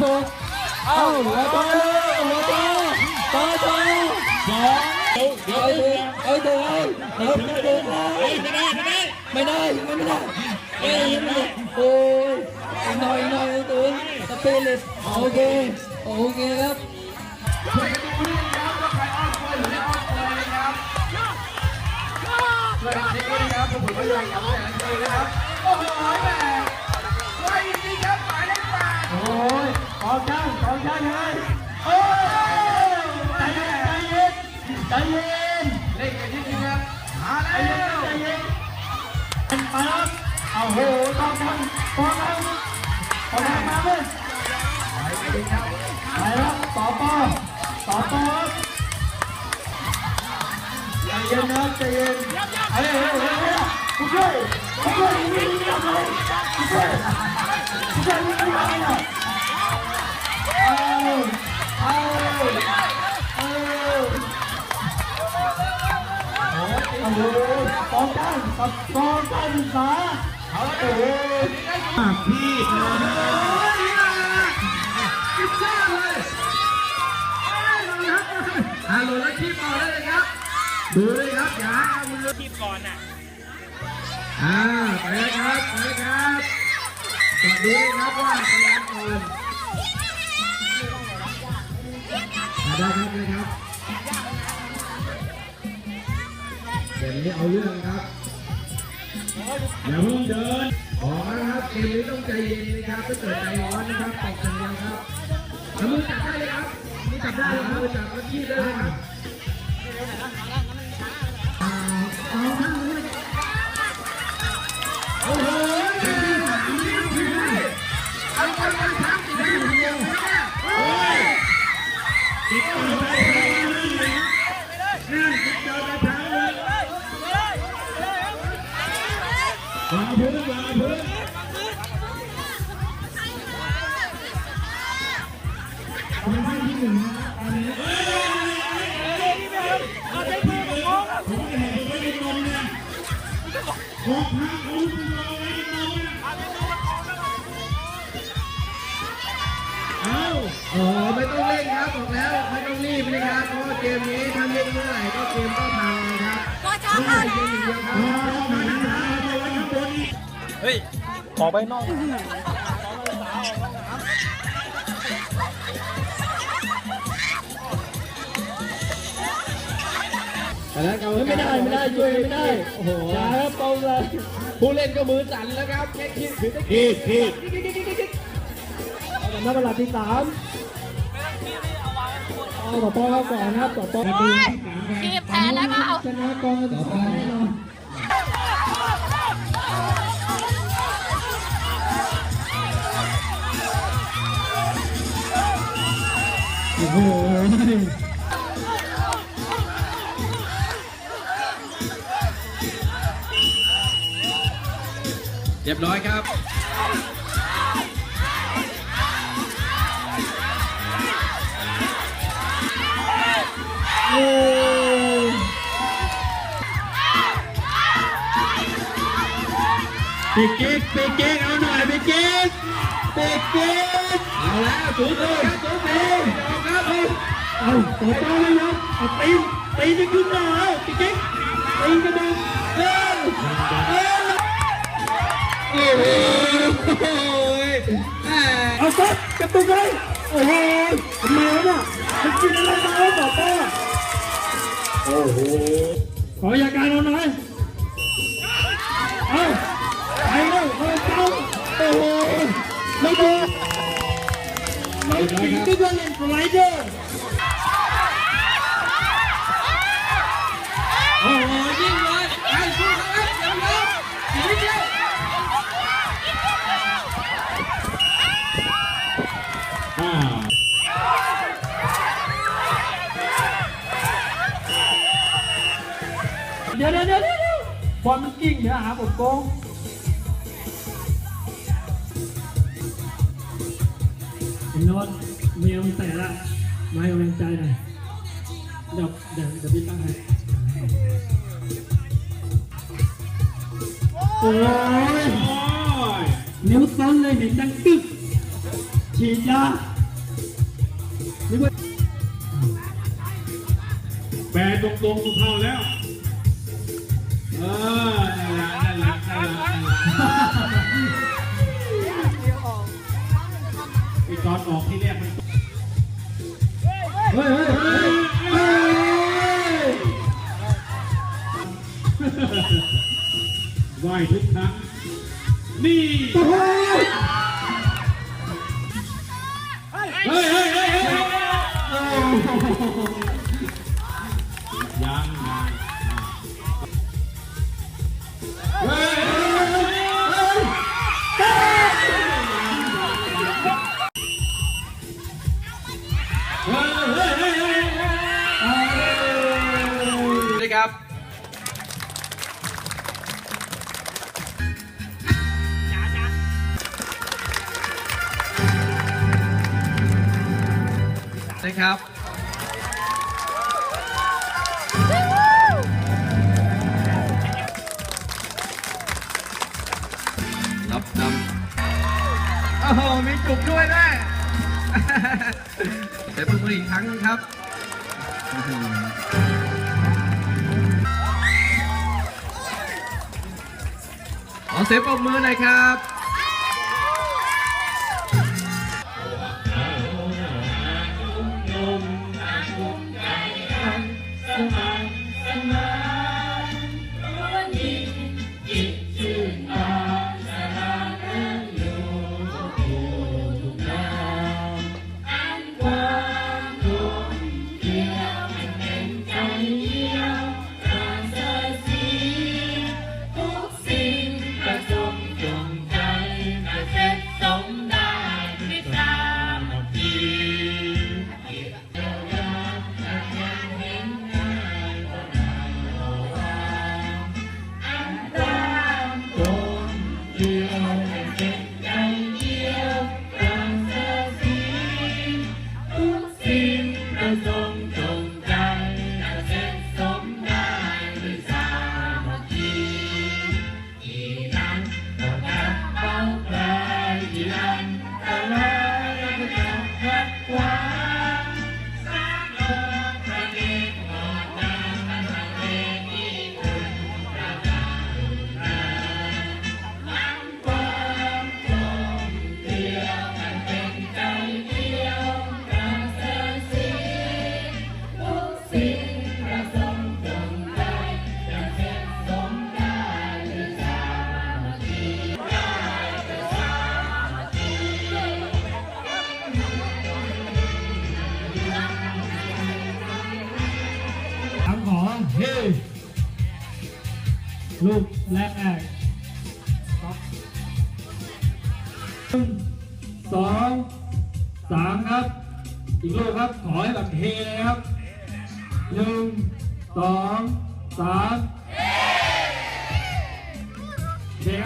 ก็เลยสาโศกเอ้าแล้วก็แล้วก็ต่อต่อสองเดี๋ยวเอ้ยเดี๋ยวเอ้ยเดี๋ยวเดี๋ยวไม่ได้ไม่ได้ไม่ได้ไม่ได้เอ้ยไม่ได้โอ้ยหน่อยหน่อยตัวสเปรย์โอเคโอเคครับช่วยกันดูนี่นะครับว่าใครออนคอยหรือไม่ออนคอยนะครับช่วยนดูนี่นะครับผมก็ยังย้ำแสงเลยนะครับโอ้โหแม่ไว้จริงครับหมายเลขแปดโอ้ย กองช่างกองช่างยังไงโอ้ยใจเย็นใจเย็นเล่นกันนิดนึงครับมาแล้เย็นเย็นไปครับเอาโหกองช่างกองช่างกองช่างมาเลยไปกันครับไปครับต่อต่อต่อต่อใจเย็นนะใจเย็นเฮ้ยเฮ้ยเฮ้ยเฮ้ยผู้ช่วยผู้ช่วยนี่นี่อะไรผู้ช่วยผู้ช่วย ตอะไรอะเอาเอาเอาโอ้โหกองช่างกับกองช่างศึกษาเอาโอ้โหพี่กินซ่าเลยฮัลโหลแล้วคีบต่อได้เลยครับ ดูเลยครับอย่ามือทีมก่อนน่ะอ่าไปเลยครับ ไปเลยครับดูเลยครับว่าพยานก่อน ได้ครับเลยครับเดี๋ยวนี้เอาเรื่องครับอย่าเพิ่งเดินออกนะครับเกมนี้ต้องใจเย็นนะครับถ้าเกิดใจร้อนนะครับตกกันยังครับเอามือจับได้เลยครับมือจับได้เลยครับมือจับก็ที่ได้ครับ คนที่หนึ่งนะครับอันนี้ผมจะเห็นผมไม่ได้ลงเนี่ยขอาลูกเราไว้ลงเอาเอไม่ต้องเร่งครับบอกแล้วไม่ต้องรีบนะครับเพราะว่าเกมนี้ถ้าเล่นเมื่อไหร่ก็เกมก็พังนะครับก็ชอบไม่ค่ะใช่เกมอย่างเดียวครับมาทางซ้วันข้งบนเฮ้ย ขอไปนอก แต่แล้วเขาไม่ได้ไม่ได้ช่วยไม่ได้โอ้โหอย่าครับตรงเลยผู้เล่นก็มือสั่นแล้วครับแค่คิดถือตะผิกี้ดผิดเอาแต่นับเวลที่สามเอาต่อปอเข้าก่อนนะครับต่อปอทีมแพ้แล้วก็เอาชนะกองต่อไปแน่นอนโอ้โห รียบร้อยครับโอ้ปีกิ๊กปีกิ๊กเอาหน่อยปีกิ๊กปีกิ๊กเอาแล้วสูงเลยครับสูงเลยเอาครับเอาต่อไปเลยครับเอาตีนตีนจะขึ้นมาแล้วติ๊กติ๊กตีนกระดึง โหแหม เอาซัดกระตุกเลย โอ้โหทำไมวะเนี่ยมันกินอะไรมาแล้วต่อปอโอ้โหขออยาการเอาหน่อย เอาไปแล้วเอาเจ้าโอ้โหไม่ดนไม่ถึงที่จะเล่นสไลเดอร์ อลมันกิ้งเดี๋ยวหาผมโกงไอ้โนนเมียมันแต่ละมาให้กำลังใจหน่อยเดี๋ยวเดี๋ยวเดี๋ยวพี่ตั้งให้โอ้ยนิ้วซ้อนเลยเห็นดังกึกฉีดยานึกว่าแปรตรงตรงๆเข้าแล้ว เออนั่นแหละนั่นแหละนั่นแหละนั่นแหละไอตอนออกที่แรกมัน เฮ้ยเฮ้ยเฮ้ยเฮ้ยไหวทุกครั้งนี่ โอ้โห นะครับรับนำโอ้โหมีจุกด้วยนะเดี๋ยวมืออีกครั้งนึงครับขอเสียงปรบมือหน่อยครับ ลูกแรกหนึ่งสองสามครับ อีกลูกครับ ขอให้แบบเฮเลยครับหนึ่งสองสาม